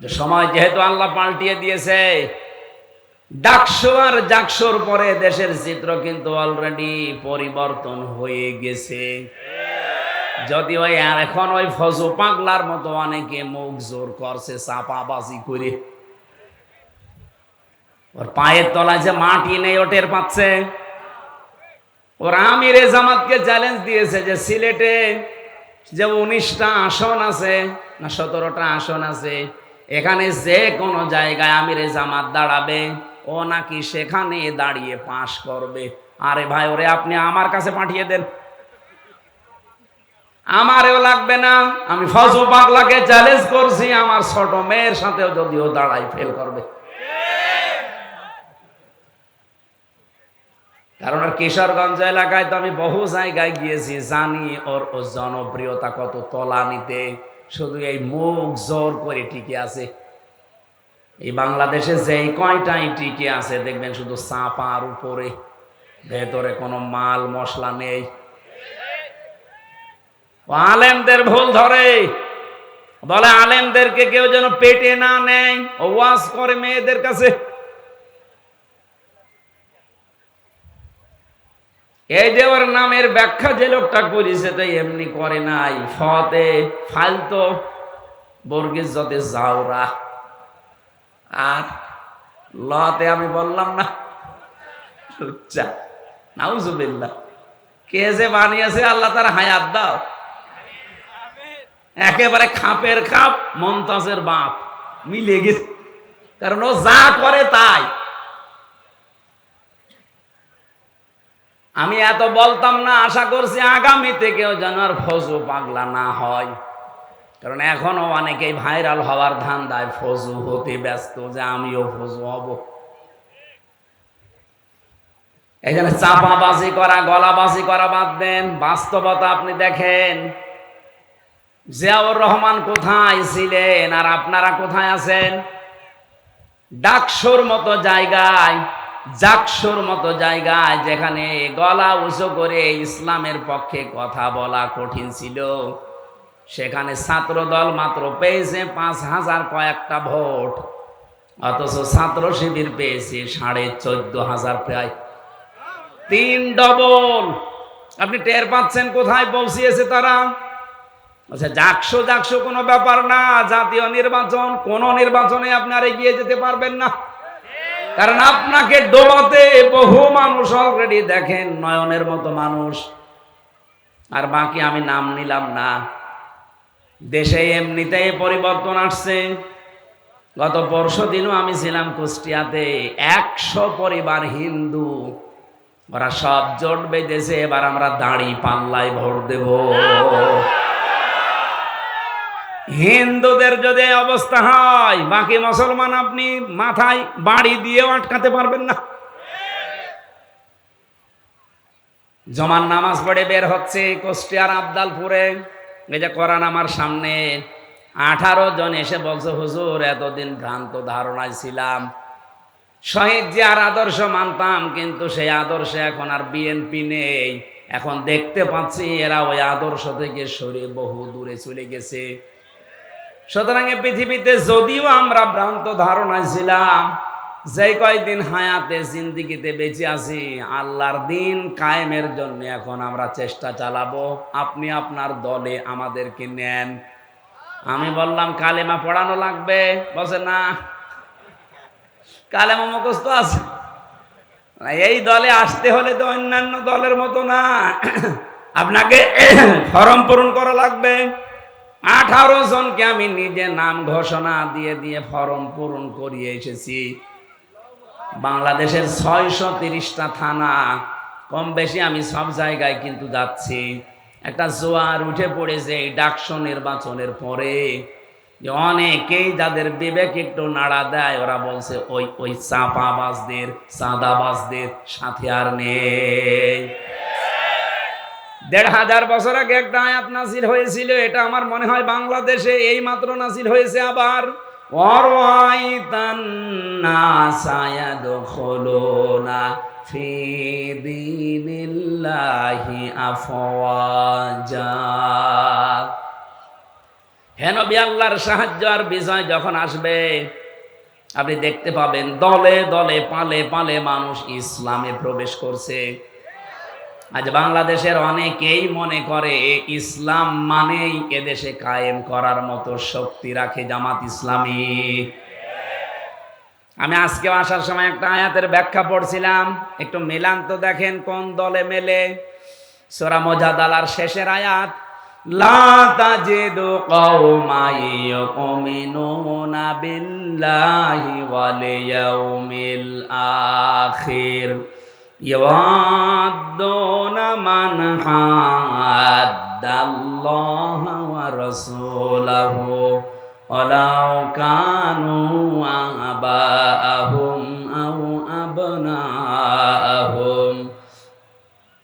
যে সময় যেহেতু আল্লাহ পাল্টিয়ে দিয়েছে ডাকশো আর জাকশোর পরে দেশের চিত্র কিন্তু অলরেডি পরিবর্তন হয়ে গেছে। যদি ওই আর এখন ওই ফজু পাগলার মতো অনেকে মুখ জোর করছে, চাপাবাজি করে। ওর পায়ের তলায় যে মাটি নেই ওটের পাচ্ছে। ওর আমির জামাতকে চ্যালেঞ্জ দিয়েছে যে সিলেটে যে উনিশটা আসন আছে, না সতেরোটা আসন আছে এখানে যে কোনো জায়গায় আমির জামাত দাঁড়াবে, ও নাকি সেখানে দাঁড়িয়ে পাশ করবে। আরে ভাই, ওরে আপনি আমার কাছে পাঠিয়ে দেন। আমারও লাগবে না। আমি ফজু পাগলাকে চ্যালেঞ্জ করছি, আমার ছোট মেয়ের সাথেও যদিও দাঁড়াই ফেল করবে। কারণ আর কিশোরগঞ্জ এলাকায় তো আমি বহু জায়গায় গিয়েছি, জানি ওর ও জনপ্রিয়তা কত তলানিতে। শুধু এই মুখ জোর করে টিকে আছে। এই বাংলাদেশে যেই কয়টাই টিকে আছে, দেখবেন শুধু চাপার উপরে। ভেতরে কোনো মাল মশলা নেই। আলেমদের ভুল ধরে। বলে আলেমদেরকে কেউ যেন পেটে না নেয়, ওয়াজ করে মেয়েদের কাছে। এই যে ওর নামের ব্যাখ্যা যে লোকটা করেছে তো এমনি করে নাই। ফতে, ফালতো বর্গিস যতে যাওরা আর লতে আমি বললাম না, লুচ্চা, নাউজুবিল্লাহ। কে যে বানিয়েছে আল্লাহ তার হায়াত দাও। একেবারে খাপের খাপ, মমতাজের বাপ, মিলে গেছে। কারণ ও যা করে তাই। আমি এত বলতাম না, আশা করছি আগামী থেকেও যেন আর ফজু পাগলা না হয়। কারণ এখনও অনেকেই ভাইরাল হওয়ার ধান দেয় ফজু হতে ব্যস্ত যে আমিও ফজু হব। এখানে চাপাবাজি করা, গলাবাজি করা বাদ দেন। বাস্তবতা আপনি দেখেন। জিয়াউর রহমান কোথায় ছিলেন আর আপনারা কোথায় আছেন? ডাকসুর মতো জায়গায় জাকসুর মতো জায়গায় যেখানে গলা উঁচু করে ইসলামের পক্ষে কথা বলা কঠিন ছিল। সেখানে ছাত্র দল মাত্র পেয়েছে পাঁচ হাজার কয়েকটা ভোট। অথচ ছাত্র শিবির পেয়েছে সাড়ে চোদ্দ হাজার প্রায় তিন ডবল। আপনি টের পাচ্ছেন কোথায় পৌঁছিয়েছে তারা? আচ্ছা যাকশো যাকশো কোনো ব্যাপার না, জাতীয় নির্বাচন, কোন নির্বাচনে আপনার এগিয়ে যেতে পারবেন না। কারণ আপনাকে ডোবাতে বহু মানুষ অলরেডি দেখেন নয়নের মতো মানুষ। আর বাকি আমি নাম নিলাম না। দেশে এমনিতেই পরিবর্তন আসছে। গত পরশু দিনও আমি ছিলাম কুষ্টিয়াতে। একশো পরিবার হিন্দু। ওরা সব জোট বেঁধেছে, এবার আমরা দাঁড়ি পাল্লায় ভোট দেব। হিন্দুদের যদি অবস্থা হয়, বাকি মুসলমান আপনি মাথায় বাড়ি দিয়েও আটকাতে পারবেন না। জমান নামাজ পড়ে বের হচ্ছে কুষ্টিয়ার আবদালপুরে। এই যে কোরআন আমার সামনে। আঠারো জন এসে বলছে, হুজুর, এতদিন ভ্রান্ত ধারণায় ছিলাম। শহীদ যে আর আদর্শ মানতাম, কিন্তু সেই আদর্শে এখন আর বিএনপি নেই। এখন দেখতে পাচ্ছি এরা ওই আদর্শ থেকে সরে বহু দূরে চলে গেছে। সুতরাং পৃথিবীতে যদিও আমরা ভ্রান্ত ধারণায় ছিলাম, যে কয়দিন হায়াতে জিন্দিগিতে বেঁচে আছি, আল্লাহর দিন কায়েমের জন্য এখন আমরা চেষ্টা চালাবো। আপনি আপনার দলে আমাদেরকে নেন। আমি বললাম, কালেমা পড়ানো লাগবে? বসে না। কালেমা মুখস্থ আছে। এই দলে আসতে হলে তো অন্যান্য দলের মতো না। আপনাকে ফর্ম পূরণ করা লাগবে। আঠারো জনকে আমি নিজে নাম ঘোষণা দিয়ে দিয়ে ফর্ম পূরণ করিয়ে এসেছি। বাংলাদেশের ছয়শো তিরিশটা থানা কম বেশি আমি সব জায়গায় কিন্তু যাচ্ছি। একটা জোয়ার উঠে পড়েছে এই ডাকসো নির্বাচনের পরে যে অনেকেই যাদের বিবেক একটু নাড়া দেয়, ওরা বলছে, ওই ওই চাপাবাজদের, চাঁদাবাজদের সাথে আর নেই। দেড় হাজার বছর আগে একটা আয়াত নাসিল হয়েছিল, এটা আমার মনে হয় বাংলাদেশে এই মাত্র নাসিল হয়েছে আবার। হেনবি আল্লাহর সাহায্য আর বিজয় যখন আসবে, আপনি দেখতে পাবেন দলে দলে পালে পালে মানুষ ইসলামে প্রবেশ করছে। আজ বাংলাদেশের অনেকেই মনে করে, ইসলাম মানেই এদেশে কায়েম করার মতো শক্তি রাখে জামাত ইসলামী। আমি আজকে আসার সময় একটা আয়াতের ব্যাখ্যা পড়ছিলাম। একটু মিলান তো দেখেন কোন দলে মেলে। সোরা মজাদালার শেষের আয়াত, লা তাজিদু কওমাই ইউমিনুনা বিল্লাহি ওয়াল ইয়াউমিল আখির। يودون من حاد الله ورسوله ولو كانوا آباءهم أو أبناءهم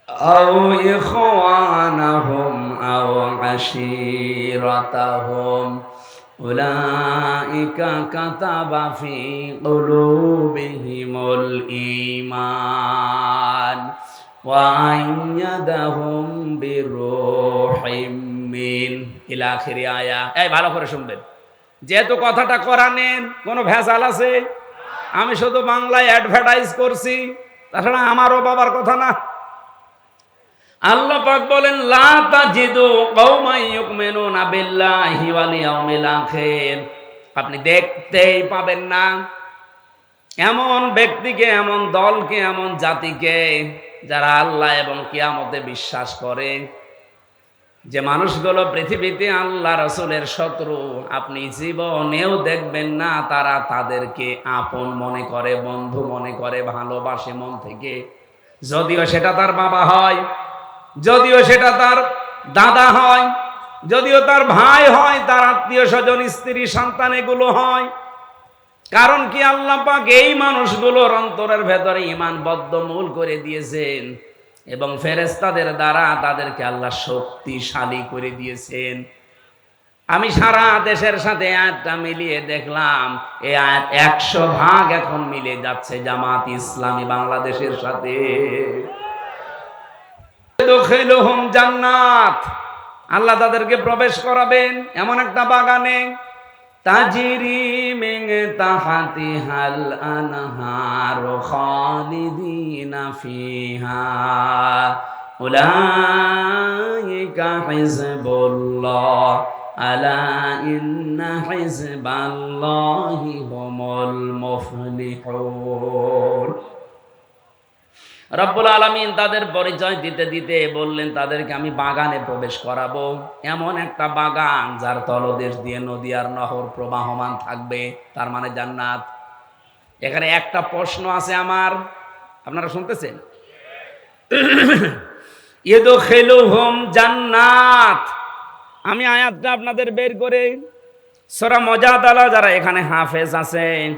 أو إخوانهم أو عشيرتهم أولئك كتب في قلوبهم الإيمان وأيدهم بروح من إلى آخر آية এই ভালো করে শুনবেন যেহেতু কথাটা কোরআনের কোনো ভেজাল আছে আমি শুধু বাংলায় অ্যাডভার্টাইজ করছি তাছাড়া আমারও বাবার কথা না আল্লাহ পাক বলেন, লা তাজিদু কওমান ইউমিনুনা বিল্লাহি ওয়াল ইয়াউমিল আখির। আপনি দেখতেই পাবেন না, এমন ব্যক্তিকে, এমন দলকে, এমন জাতিকে যারা আল্লাহ এবং কিয়ামতে বিশ্বাস করে। যে মানুষগুলো পৃথিবীতে আল্লাহ রসুলের শত্রু, আপনি জীবনেও দেখবেন না তারা তাদেরকে আপন মনে করে, বন্ধু মনে করে, ভালোবাসে মন থেকে। যদিও সেটা তার বাবা হয় যদিও সেটা তার দাদা হয়, যদিও তার ভাই হয়, তার আত্মীয় স্বজন, স্ত্রী, সন্তান এগুলো হয়। কারণ কি আল্লাহ পাক এই মানুষগুলোর অন্তরের ভেতরে ইমান বদ্ধমূল করে দিয়েছেন এবং ফেরেস্তাদের দ্বারা তাদেরকে আল্লাহ শক্তিশালী করে দিয়েছেন। আমি সারা দেশের সাথে আয়াতটা মিলিয়ে দেখলাম, এই আয়াত একশো ভাগ এখন মিলে যাচ্ছে জামাত ইসলামী বাংলাদেশের সাথে। জান্নাত। আল্লাহ তাদেরকে প্রবেশ করাবেন এমন একটা বাগানে। তাজিরি মিং তাহাতি হাল আনহার খালিদিনা ফিহা। উলাইকা হিজবুল্লাহ, আলা ইন্না হিজবাল্লাহি হুমুল মুফলিহুন। রব্বুল আলমিন তাদের পরিচয় দিতে দিতে বললেন, তাদেরকে আমি বাগানে প্রবেশ করাবো। এমন একটা বাগান যার তলদেশ দিয়ে নদী আর নহর প্রবাহমান থাকবে। তার মানে জান্নাত। এখানে একটা প্রশ্ন আছে আমার। আপনারা শুনতেছেন? ইদো খেলু হোম জান্নাত। আমি আয়াতটা আপনাদের বের করে সোরা মজাদালা যারা এখানে হাফেজ আছেন,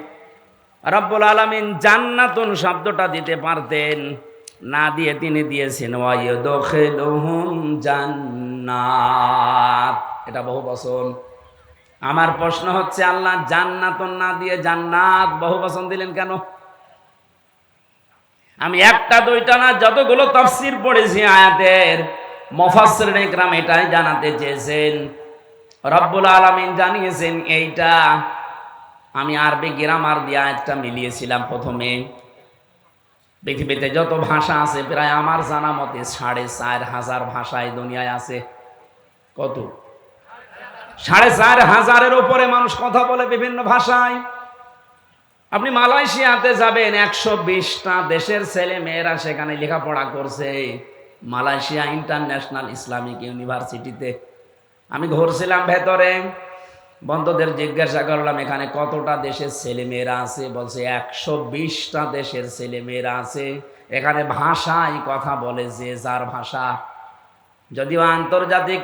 রব্বুল আলমিন জান্নাতুন শব্দটা দিতে পারতেন। না দিয়ে তিনি দিয়েছেন জান্নাত। এটা বহু বচন আমার প্রশ্ন হচ্ছে, আল্লাহ জান্নাতুন না দিয়ে জান্নাত বহু বচন দিলেন কেন? আমি একটা, দুইটা না, যতগুলো তফসির পড়েছি আয়াতের মফাসসির ইকরাম এটাই জানাতে চেয়েছেন। রব্বুল আলামিন জানিয়েছেন এইটা। আমি আরবি গ্রামার দিয়ে আয়াতটা মিলিয়েছিলাম প্রথমে। পৃথিবীতে যত ভাষা আছে, প্রায় আমার জানা মতে সাড়ে চার হাজার ভাষায় দুনিয়ায় আছে। কত? সাড়ে চার হাজারের উপরে মানুষ কথা বলে বিভিন্ন ভাষায়। আপনি মালয়েশিয়াতে যাবেন, একশো বিশটা দেশের ছেলে মেয়েরা সেখানে লেখাপড়া করছে। মালয়েশিয়া ইন্টারন্যাশনাল ইসলামিক ইউনিভার্সিটিতে। আমি ঘুরছিলাম ভেতরে। বন্ধুদের জিজ্ঞাসা করলাম, এখানে কতটা দেশের ছেলে মেয়েরা আছে? বলছে, একশো বিশটা দেশের ছেলে মেয়েরা আছে। এখানে ভাষায় কথা বলে যে যার ভাষা। যদিও আন্তর্জাতিক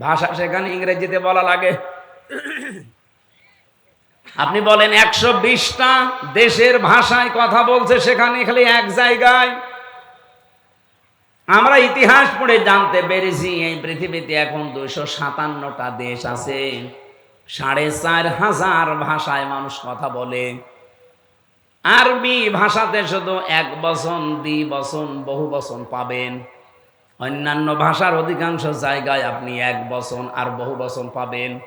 ভাষা সেখানে ইংরেজিতে বলা লাগে। আপনি বলেন, একশো বিশটা দেশের ভাষায় কথা বলছে সেখানে খালি এক জায়গায়? আমরা ইতিহাস পড়ে জানতে পেরেছি, এই পৃথিবীতে এখন দুইশো সাতান্নটা দেশ আছে। সাড়ে চার হাজার ভাষায় মানুষ কথা বলে। আরবি ভাষাতে শুধু এক বচন দ্বি বচন, বহু বচন পাবেন। অন্যান্য ভাষার অধিকাংশ জায়গায় আপনি এক বচন আর বহু বচন পাবেন।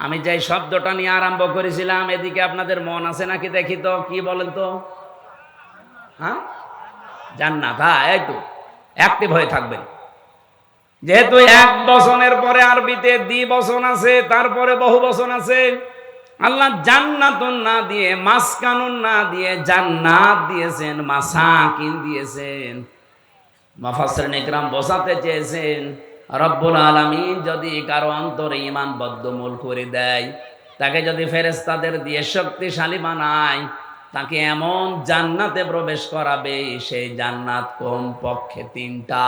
আমি যে শব্দটা নিয়ে আরম্ভ করেছিলাম, এদিকে আপনাদের মন আছে নাকি দেখি তো, কি বলেন তো? হ্যাঁ? জান্নাত হ্যাঁ এই তো অ্যাক্টিভ হয়ে থাকবেন। যেহেতু এক বসনের পরে আরবিতে দ্বি বসন আছে তারপরে বহু বসন আছে। আল্লাহ জান্নাতুন না দিয়ে মাসকানুন না দিয়ে জান্নাত দিয়েছেন মাসাকিন দিয়েছেন। মাফাসরিন ইকরাম বসাতে চেয়েছেন রব্বুল আলামিন যদি কারও অন্তরে ইমান বদ্ধমূল করে দেয় তাকে যদি ফেরেস্তাদের দিয়ে শক্তিশালী বানায় তাকে এমন জান্নাতে প্রবেশ করাবে সেই জান্নাত কম পক্ষে তিনটা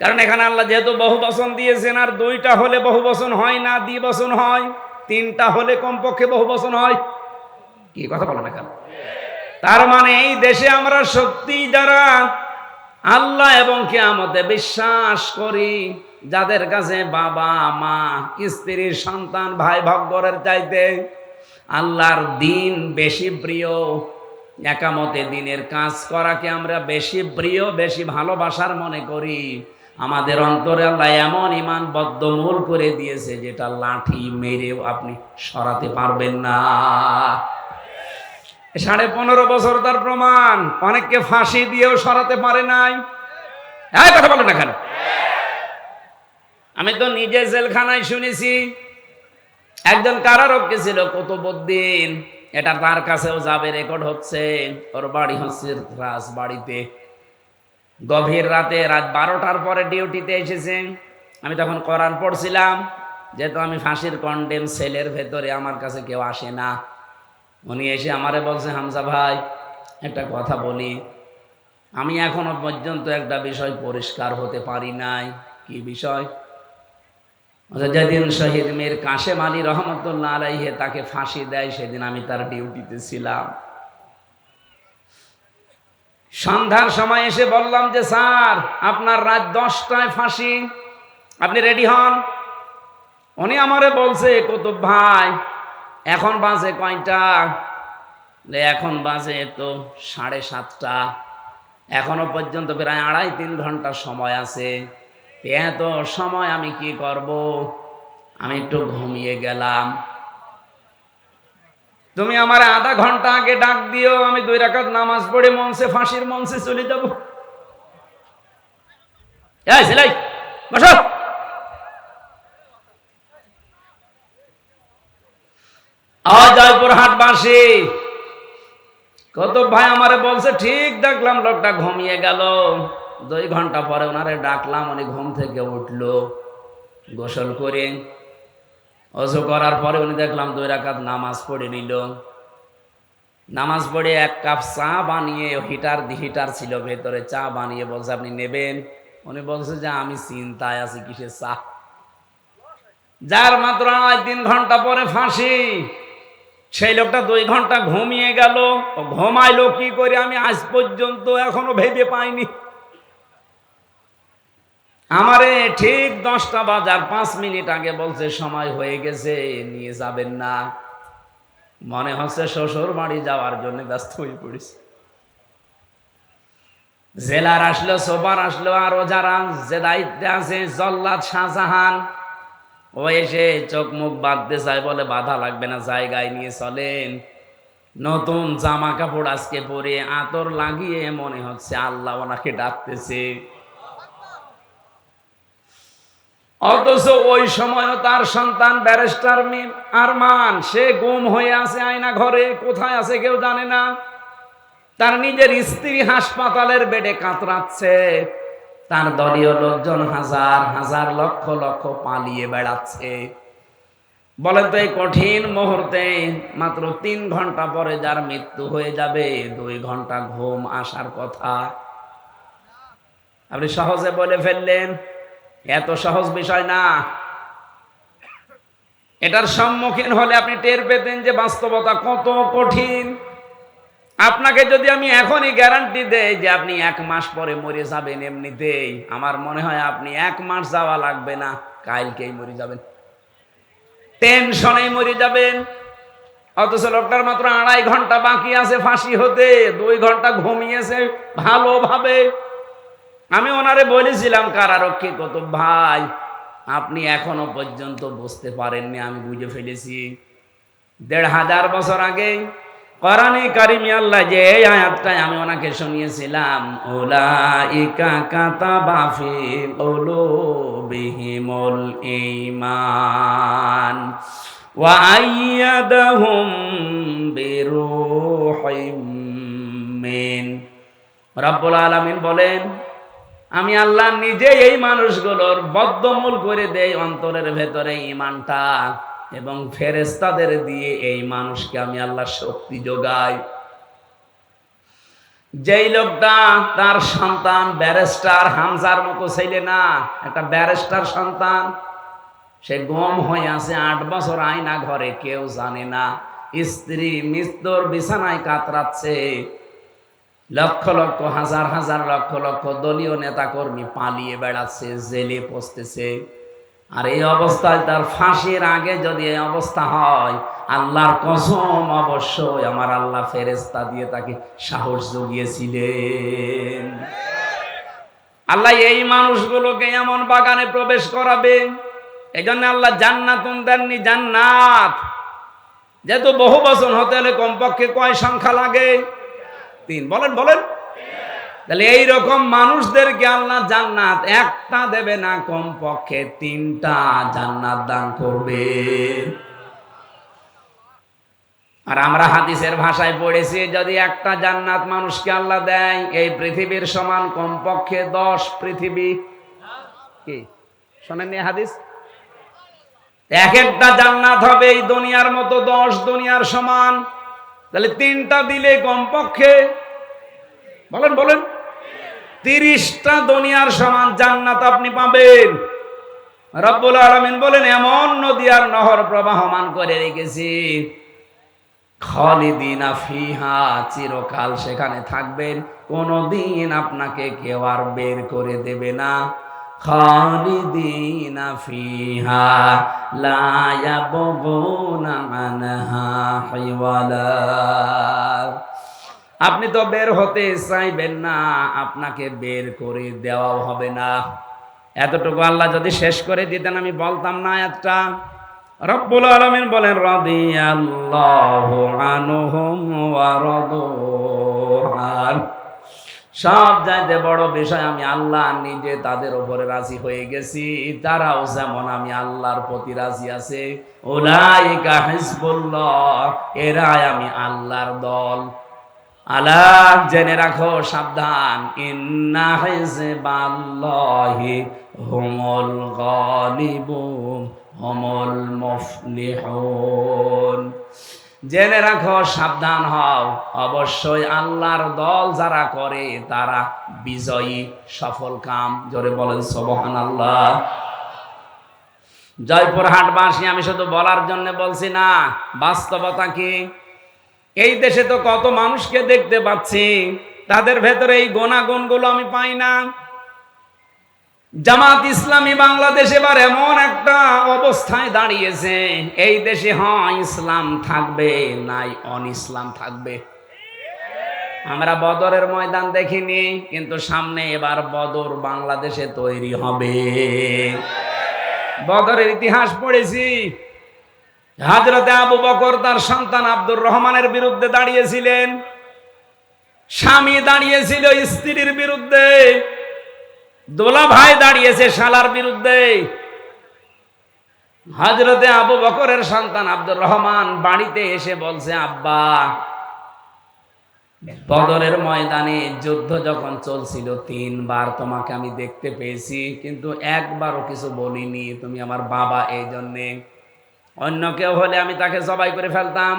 কারণ এখানে আল্লাহ যেহেতু বহু বচন দিয়েছেন, আর দুইটা হলে বহু বচন হয় না দ্বি বচন হয়। তিনটা হলে কমপক্ষে বহু বচন হয়। কি কথা বলো না কেন? তার মানে এই দেশে আমরা সত্যি যারা, আল্লাহ এবং কেয়ামতে বিশ্বাস করি, যাদের কাছে বাবা, মা স্ত্রীর সন্তান, ভাই ভগ্গরের চাইতে আল্লাহর দিন বেশি প্রিয়। একামতে দিনের কাজ করাকে আমরা বেশি প্রিয়, বেশি ভালোবাসার মনে করি। আমাদের অন্তরে আল্লাহ এমন ইমান বদ্ধমূল করে দিয়েছে যেটা লাঠি মেরেও আপনি সরাতে পারবেন না। সাড়ে পনেরো বছর তার প্রমাণ, অনেককে ফাঁসি দিয়েও সরাতে পারে নাই। হ্যাঁ কথা বলেন এখানে আমি তো নিজে জেলখানায় শুনেছি, একজন কারারক্ষী ছিল কুতুবুদ্দিন এটা তার কাছেও যাবে, রেকর্ড হচ্ছে। ওর বাড়ি হচ্ছে রাজ বাড়িতে গভীর রাতে রাত বারোটার পরে ডিউটিতে এসেছেন আমি তখন কোরআন পড়ছিলাম, যেহেতু আমি ফাঁসির কন্ডেম সেলের ভেতরে আমার কাছে কেউ আসে না। উনি এসে আমারে বলছে, হামজা ভাই, একটা কথা বলি। আমি এখনও পর্যন্ত একটা বিষয় পরিষ্কার হতে পারি নাই। কি বিষয়? যেদিন শহীদ মীর কাশেম আলী রহমতুল্লাহ আলাইহে তাকে ফাঁসি দেয়, সেদিন আমি তার ডিউটিতে ছিলাম। সন্ধ্যার সময় এসে বললাম যে, স্যার, আপনার রাত দশটায় ফাঁসি। আপনি রেডি হন। উনি আমারে বলছে, কুতুব ভাই, এখন বাজে কয়টা? এখন বাজে তো সাড়ে সাতটা। এখনও পর্যন্ত প্রায় আড়াই তিন ঘণ্টা সময় আছে। এত সময় আমি কি করব? আমি একটু ঘুমিয়ে গেলাম। তুমি আমার আধা ঘণ্টা আগে ডাক দিও, আমি দুই রাকাত নামাজ পড়ে মঞ্চে, ফাঁসির মঞ্চে চলে যাব। সেলাই কত ভাই আমারে বলছে, ঠিক দেখলাম লোকটা ঘুমিয়ে গেল। দুই ঘণ্টা পরে ওনারে ডাকলাম, উনি ঘুম থেকে উঠল। গোসল করে অজু করার পরে উনি দেখলাম দুই রাকাত নামাজ পড়ে নিল। নামাজ পড়ে এক কাপ চা বানিয়ে, হিটার হিটার ছিল ভেতরে, চা বানিয়ে বলছে, আপনি নেবেন? উনি বলছে যে, আমি চিন্তায় আছি, কিসের চা? যার মাত্র তিন ঘণ্টা পরে ফাঁসি। সেই লোকটা দুই ঘণ্টা ঘুমিয়ে গেল। ঘুমাইলো কি করে আমি আজ পর্যন্ত এখনও ভেবে পাইনি। আমারে ঠিক দশটা বাজার পাঁচ মিনিট আগে বলছে, সময় হয়ে গেছে, নিয়ে যাবেন না। মনে হচ্ছে শ্বশুর বাড়ি যাওয়ার জন্য ব্যস্ত হয়ে পড়েছে। জেলার আসলো, সোপার আসলো, আরও যারা যে দায়িত্বে আছে, জল্লাদ শাহজাহান, ও এসে চোখ মুখ বাঁধতে চায় বলে বাধা লাগবে না, জায়গায় নিয়ে চলেন। নতুন জামা কাপড় আজকে পরে আতর লাগিয়ে মনে হচ্ছে আল্লাহ ওনাকে ডাকতেছে। অথচ ওই সময় তার সন্তান ব্যারিস্টার আরমান, সে গুম হয়ে আছে আয়না ঘরে, কোথায় আছে কেউ জানে না। তার নিজের স্ত্রী হাসপাতালের বেডে কাতরাচ্ছে। তার দলীয় লোকজন হাজার হাজার লক্ষ লক্ষ পালিয়ে বেড়াচ্ছে। বলেন তো এই কঠিন মুহূর্তে মাত্র তিন ঘণ্টা পরে যার মৃত্যু হয়ে যাবে, দুই ঘণ্টা ঘুম আসার কথা। আপনি সহজে বলে ফেললেন এত সহজ বিষয় না। এটার সম্মুখীন হলে আপনি টের পেতেন যে বাস্তবতা কত কঠিন। আপনাকে যদি আমি এখনই গ্যারান্টি দেই যে আপনি এক মাস পরে মরে যাবেন এমনিতেই, আমার মনে হয় আপনি এক মাস যাওয়া লাগবে না, কালকেই মরে যাবেন। টেনশনেই মরে যাবেন। অথচ লোকটার মাত্র আড়াই ঘণ্টা বাকি আছে ফাঁসি হতে, দুই ঘণ্টা ঘুমিয়েছে ভালোভাবে। আমি ওনারে বলেছিলাম কারারক্ষী কত ভাই? আপনি এখনও পর্যন্ত বুঝতে পারেননি, আমি বুঝে ফেলেছি। দেড় হাজার বছর আগে কোরআনে কারিমি আল্লাহ যে এই আয়াতটাই আমি ওনাকে শুনিয়েছিলাম, উলাইকা কাতাবা ফি কুলুবিহিমুল ঈমান ওয়া আইয়াদাহুম বিরূহিম মিন। রব্বুল আলামিন বলেন আমি আল্লাহ নিজে এই মানুষগুলোর বদ্ধমূল করে দেই অন্তরের ভেতরে ইমানটা এবং ফেরেস্তাদের দিয়ে এই মানুষকে আমি আল্লাহ শক্তি যোগাই। যেই লোকটা তার সন্তান ব্যারিস্টার হামজার মতো ছেলে না, একটা ব্যারেস্টার সন্তান, সে গম হয়ে আছে, আট বছর আয়না ঘরে, কেউ জানে না। স্ত্রী মৃত্যুর বিছানায় কাতরাচ্ছে লক্ষ লক্ষ, হাজার হাজার লক্ষ লক্ষ দলীয় নেতাকর্মী পালিয়ে বেড়াচ্ছে, জেলে পচতেছে। আর এই অবস্থায় তার ফাঁসির আগে যদি এই অবস্থা হয়, আল্লাহর কসম অবশ্যই আমার আল্লাহ ফেরেস্তা দিয়ে তাকে সাহস জুগিয়েছিলেন। আল্লাহ এই মানুষগুলোকে এমন বাগানে প্রবেশ করাবে এই জন্য আল্লাহ জান্নাতুন দেননি, জান্নাত। যেহেতু বহু বছর হতে হলে কমপক্ষে কয় সংখ্যা লাগে? তিন। বলেন বলেন। তাহলে এইরকম মানুষদেরকে আল্লাহ জান্নাত একটা দেবে না, কমপক্ষে তিনটা জান্নাত দান করবে। আর আমরা হাদিসের ভাষায় পড়েছি, যদি একটা জান্নাত মানুষকে আল্লাহ দেয়, এই পৃথিবীর সমান কমপক্ষে দশ পৃথিবী। কি? শোনেননি হাদিস? এক একটা জান্নাত হবে এই দুনিয়ার মতো দশ দুনিয়ার সমান। তাহলে তিনটা দিলে কমপক্ষে, বলেন বলেন, তিরিশটা দুনিয়ার সমান জান্নাত আপনি পাবেন। রব্বুল আলমিন বলেন, এমন নদী আর নহর প্রবাহমান করে রেখেছি। খালিদিনা ফিহা চিরকাল সেখানে থাকবেন। কোনদিন আপনাকে কেউ আর বের করে দেবে না। খালিদিনা ফিহা লা ইয়াবগুনা আনহা হিওয়ালা আপনি তো বের হতে চাইবেন না, আপনাকে বের করে দেওয়াও হবে না। এতটুকু আল্লাহ যদি শেষ করে দিতেন, আমি বলতাম না একটা। রব্বুল আলমিন বলেন, রাদিয়াল্লাহু আনহুম ওয়া রাদু সব যাইতে বড় বিষয়, আমি আল্লাহ নিজে তাদের উপরে রাজি হয়ে গেছি। তারাও যেমন আমি আল্লাহর প্রতি রাজি আছে। ওলাই ওলাইকা হিজবুল্লাহ, এরাই আমি আল্লাহর দল। আল্লাহ জেনে রাখো সাবধান, ইন্না হিজবাল্লাহি হুমুল গালিবুন, হুমুল মুফলিহুন। জেনে রাখো, সাবধান হও। অবশ্যই আল্লাহর দল যারা করে, তারা বিজয়ী, সফল কাম। জোরে বলেন সবহান আল্লাহ জয়পুর হাটবাসী আমি শুধু বলার জন্য বলছি না, বাস্তবতা কি? এই দেশে তো কত মানুষকে দেখতে পাচ্ছি, তাদের ভেতরে এই গুণাগুণগুলো আমি পাই না। জামাত ইসলামী বাংলাদেশ এবার এমন একটা অবস্থায় দাঁড়িয়েছে, এই দেশে হয়, ইসলাম থাকবে, নাই, অন ইসলাম থাকবে। আমরা বদরের ময়দান দেখিনি, কিন্তু সামনে এবার বদর বাংলাদেশে তৈরি হবে। বদরের ইতিহাস পড়েছি হাজরতে আবু বকর তার সন্তান আব্দুর রহমানের বিরুদ্ধে দাঁড়িয়েছিলেন, স্বামী দাঁড়িয়েছিল স্ত্রীর বিরুদ্ধে। দোলা ভাই দাঁড়িয়েছে শালার বিরুদ্ধে। হজরতে আবু বকরের সন্তান আব্দুর রহমান বাড়িতে এসে বলছে, আব্বা, বদরের ময়দানে যুদ্ধ যখন চলছিল, তিনবার তোমাকে আমি দেখতে পেয়েছি, কিন্তু একবারও কিছু বলিনি। তুমি আমার বাবা এই জন্যে অন্য কেউ হলে আমি তাকে জবাই করে ফেলতাম।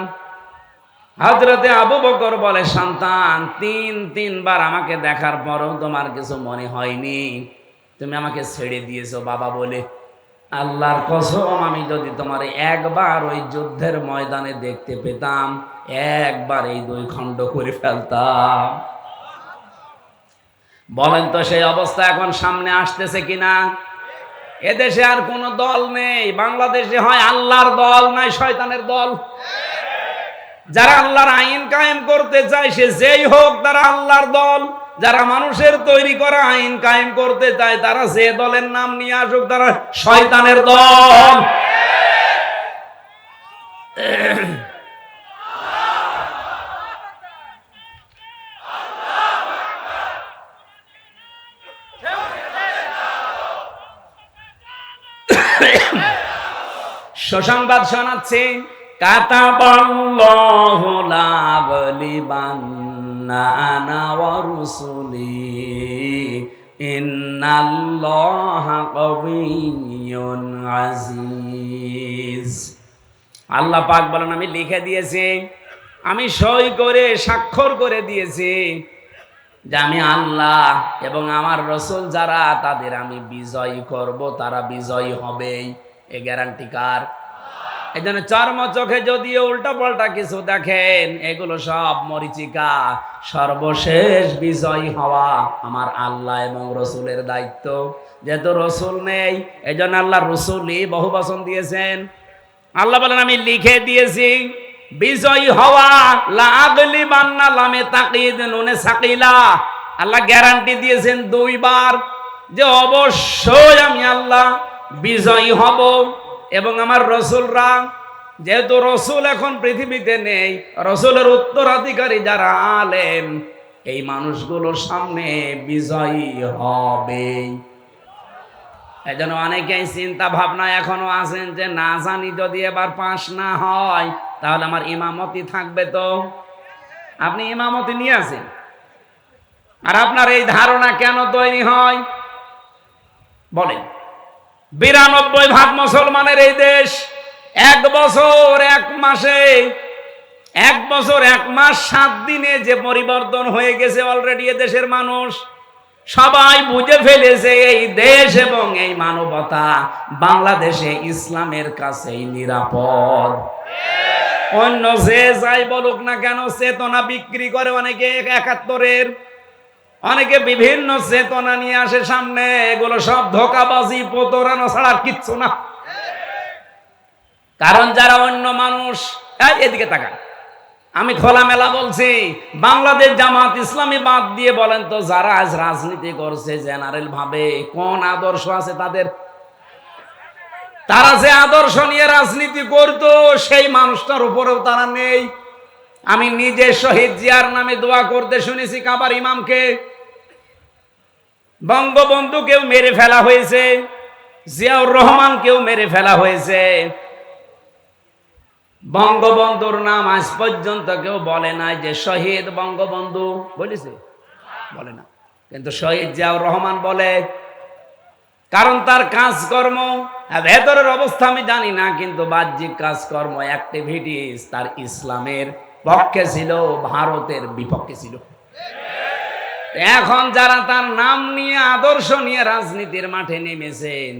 হজরতে আবু বকর বলে, সন্তান, তিন, তিনবার আমাকে দেখার পরও তোমার কিছু মনে হয়নি। তুমি আমাকে ছেড়ে দিয়েছ বাবা বলে। আল্লাহর কসম, আমি যদি তোমার একবার ওই যুদ্ধের ময়দানে দেখতে পেতাম, একবার এই দুই খণ্ড করে ফেলতাম। বলেন তো সেই অবস্থা এখন সামনে আসতেছে কিনা? এদেশে আর কোন দল নেই। বাংলাদেশে হয় আল্লাহর দল, নাই শয়তানের দল। যারা আল্লাহর আইন কায়েম করতে চায়, সে যেই হোক তারা আল্লাহর দল। যারা মানুষের তৈরি করা আইন কায়েম করতে চায়, তারা যে দলের নাম নিয়ে আসুক, তারা শয়তানের দল। সুসংবাদ শোনাচ্ছে। কাতাবাল্লাহু লা গলিবান্না আনা ওয়া রুসুলি। ইন্নাল্লাহা কাবিয়্যুন আজিজ। আল্লাহ পাক বলেন, আমি লিখে দিয়েছি, আমি সই করে, স্বাক্ষর করে দিয়েছি যে আমি আল্লাহ এবং আমার রসুল যারা, তাদের আমি বিজয়ী করব, তারা বিজয়ী হবেই। এ গ্যারান্টি কার? জন্য চর্ম চোখে যদিও উল্টা পাল্টা কিছু দেখেন, এগুলো সব মরিচিকা। সর্বশেষ বিজয়ী হওয়া আমার আল্লাহ এবং রসুলের দায়িত্ব। যেহেতু রসুল নেই এই জন্য আল্লাহ রসুলই বহু বচন দিয়েছেন। আল্লাহ বলেন, আমি লিখে দিয়েছি, বিজয়ী হওয়া লাগলি বান্না লামে তাকিদ নুনে সাকিলা। আল্লাহ গ্যারান্টি দিয়েছেন দুইবার যে অবশ্যই আমি আল্লাহ বিজয়ী হব। এবং আমার রসুলরা, যেহেতু রসুল এখন পৃথিবীতে নেই, রসুলের উত্তরাধিকারী যারা আলেম, এই মানুষগুলোর সামনে বিজয়ী হবে। এই জন্য অনেকেই চিন্তা ভাবনা এখনও আছেন যে, না জানি যদি এবার পাশ না হয়, তাহলে আমার ইমামতি থাকবে তো? আপনি ইমামতি নিয়ে আছেন আর আপনার এই ধারণা কেন তৈরি হয়? বলেন। বিরানব্বই ভাগ মুসলমানের এই দেশ, এক বছর, এক মাসে, এক বছর, এক মাস, সাত দিনে যে পরিবর্তন হয়ে গেছে অলরেডি দেশের মানুষ, সবাই বুঝে ফেলেছে এই দেশ এবং এই মানবতা বাংলাদেশে ইসলামের কাছেই নিরাপদ। অন্য যে যাই বলুক না কেন, চেতনা বিক্রি করে অনেকে একাত্তরের অনেকে বিভিন্ন চেতনা নিয়ে আসে সামনে, এগুলো সব ধোকাবাজি পোতরানো ছাড়া কিচ্ছু না। কারণ যারা অন্য মানুষ এদিকে তাকান। আমি খোলামেলা বলছি, বাংলাদেশ জামাত ইসলামী বাদ দিয়ে বলেন তো, যারা আজ রাজনীতি করছে জেনারেল ভাবে, কোন আদর্শ আছে তাদের? তারা যে আদর্শ নিয়ে রাজনীতি করতো, সেই মানুষটার উপরেও তারা নেই। আমি নিজে শহীদ জিয়ার নামে দোয়া করতে শুনেছি কাবার ইমামকে। বঙ্গবন্ধুকেও মেরে ফেলা হয়েছে, জিয়াউর রহমানকেও মেরে ফেলা হয়েছে। বঙ্গবন্ধুর নাম আজ পর্যন্ত কেউ বলে নাই যে শহীদ বঙ্গবন্ধু। বলেছে? বলে না। কিন্তু শহীদ জিয়াউর রহমান বলে, কারণ তার কাজকর্ম ভেতরের অবস্থা আমি জানি না, কিন্তু বাহ্যিক কাজকর্ম অ্যাক্টিভিটিস তার ইসলামের পক্ষে ছিল, ভারতের বিপক্ষে ছিল। এখন যারা তার নাম নিয়ে আদর্শ নিয়ে রাজনীতির মাঠে নেমেছেন